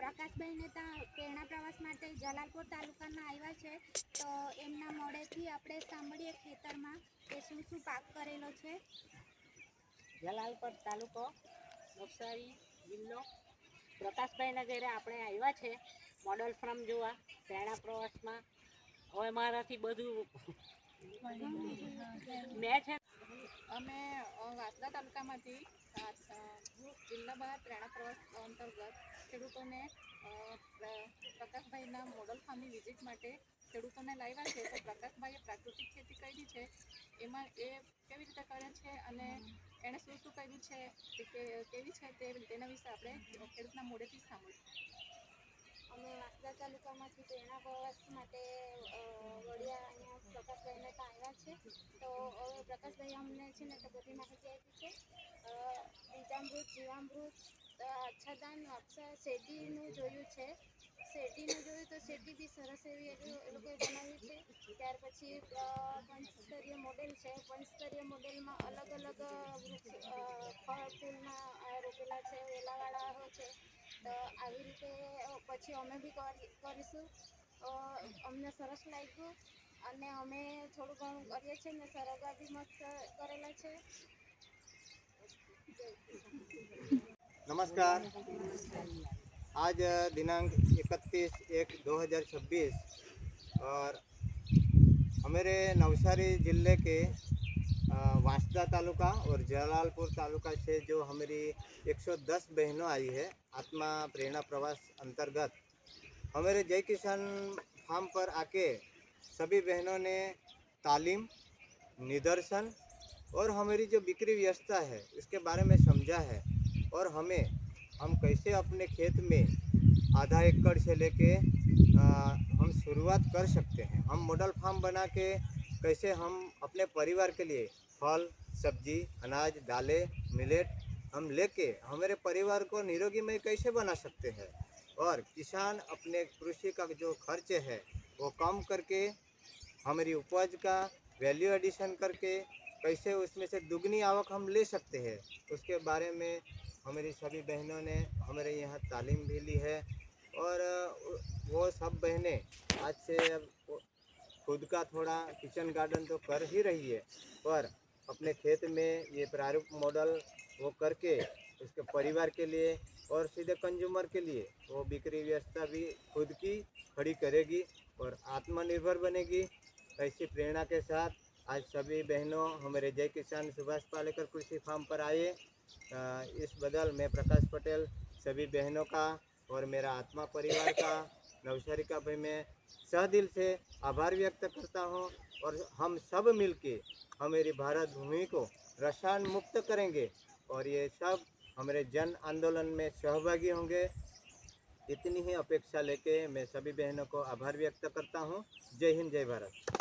પ્રકાશભાઈને ત્યાં પ્રેરણા પ્રવાસ માટે જલાલપુર તાલુકામાં આવ્યા છે તો એમના મોડેથી આપણે સાંભળીએ ખેતરમાં કે શું શું પાક કરેલો છે જલાલપુર તાલુકો નવસારી જિલ્લો પ્રકાશભાઈના ઘરે આપણે આવ્યા છે મોડલ ફાર્મ જોવા પ્રેરણા પ્રવાસમાં હવે મારાથી બધું મેં છે અમે ખેડા તાલુકામાંથી જિલ્લા બહાર પ્રેરણા પ્રવાસ અંતર્ગત ખેડૂતોને પ્રકાશભાઈના મોડલ ફાર્મની વિઝિટ માટે ખેડૂતોને લાવ્યા છે તો પ્રકાશભાઈએ પ્રાકૃતિક ખેતી કરી છે એમાં એ કેવી રીતે કરે છે અને એણે શું શું કર્યું છે કે કેવી છે તે તેના વિશે આપણે ખેડૂતના મોડેથી સાંભળીશું અમે વાંસદા તાલુકામાંથી પ્રેરણા પ્રવાસ માટે વડિયા અહીંયા પ્રકાશભાઈને આવ્યા છે તો આકાશભાઈ અમને છે ને તો બધી માહિતી આપી છે બીજામૃત જીવામૃત અક્ષરદાન અક્ષર શેરડીનું જોયું છે શેરડીનું જોયું તો શેરડી બી સરસ એવી એ લોકોએ બનાવ્યું છે ત્યાર પછી પંચસ્તરીય મોડેલ છે પંચસ્તરીય મોડેલમાં અલગ અલગ ફળ ફૂલમાં રોપેલા છે વેલાવાળા છે તો આવી રીતે પછી અમે બી કરીશું અમને સરસ લાગ્યું અને અમે થોડુંવાનું કરીએ છીએ ને સરાગાબી મત કરેલા છે નમસ્કાર આજ દિनांक 31 1 2026 અને હમેરે નવસારી જિલ્લા કે વાંસદા તાલુકા ઓર જરાલપુર તાલુકા સે જો હમરી 110 બહેનો આવી હે આત્મા પ્રેરણા પ્રવાસ અંતર્ગત હમેરે જય કિસાન ફાર્મ પર આકે सभी बहनों ने तालीम निदर्शन और हमारी जो बिक्री व्यवस्था है इसके बारे में समझा है और हमें हम कैसे अपने खेत में आधा एकड़ से लेके हम शुरुआत कर सकते हैं हम मॉडल फार्म बना के कैसे हम अपने परिवार के लिए फल सब्जी अनाज दालें मिलेट हम लेके हमारे परिवार को निरोगीमय कैसे बना सकते हैं और किसान अपने कृषि का जो खर्च है वो कम करके हमारी उपज का वैल्यू एडिशन करके कैसे उसमें से दुगनी आवक हम ले सकते हैं उसके बारे में हमारी सभी बहनों ने हमारे यहाँ तालीम भी ली है और वो सब बहनें आज से अब खुद का थोड़ा किचन गार्डन तो कर ही रही है पर अपने खेत में ये प्रारूप मॉडल वो करके उसके परिवार के लिए और सीधे कंज्यूमर के लिए वो बिक्री व्यवस्था भी खुद की खड़ी करेगी और आत्मनिर्भर बनेगी ऐसी प्रेरणा के साथ आज सभी बहनों हमारे जय किसान सुभाष पालेकर कृषि फार्म पर आए इस बदल मैं प्रकाश पटेल सभी बहनों का और मेरा आत्मा परिवार का नवसारी का भाई मैं सहदिल से आभार व्यक्त करता हूँ और हम सब मिलके हमारी भारत भूमि को रसायन मुक्त करेंगे और ये सब हमारे जन आंदोलन में सहभागी होंगे इतनी ही अपेक्षा लेके मैं सभी बहनों को आभार व्यक्त करता हूँ जय हिंद जय भारत